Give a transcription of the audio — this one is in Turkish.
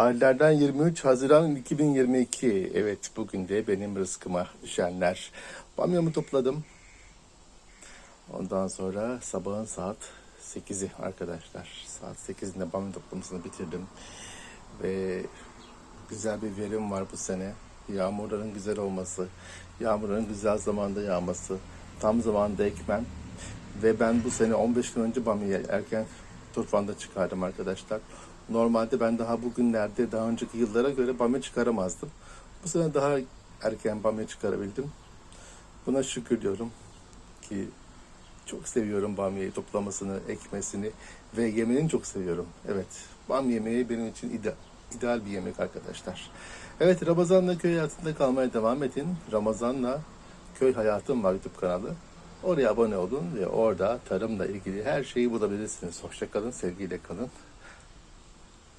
Tarihlerden 23 Haziran 2022. Evet bugün de benim rızkıma düşenler. Bamyamı topladım. Ondan sonra sabahın saat 8'i arkadaşlar. Saat 8'inde bamya toplamasını bitirdim. Ve güzel bir verim var bu sene. Yağmurların güzel olması, yağmurların güzel zamanda yağması, tam zamanda ekmem. Ve ben bu sene 15 gün önce bamya erken turfanda çıkardım arkadaşlar. Normalde ben daha bugünlerde daha önceki yıllara göre bamya çıkaramazdım. Bu sene daha erken bamya çıkarabildim. Buna şükür diyorum ki çok seviyorum bamyayı toplamasını, ekmesini ve yemini çok seviyorum. Evet, bamya yemeği benim için ide- ideal bir yemek arkadaşlar. Evet, Ramazan'la köy hayatında kalmaya devam edin. Ramazan'la köy hayatım var YouTube kanalı. Oraya abone olun ve orada tarımla ilgili her şeyi bulabilirsiniz. Hoşçakalın, sevgiyle kalın.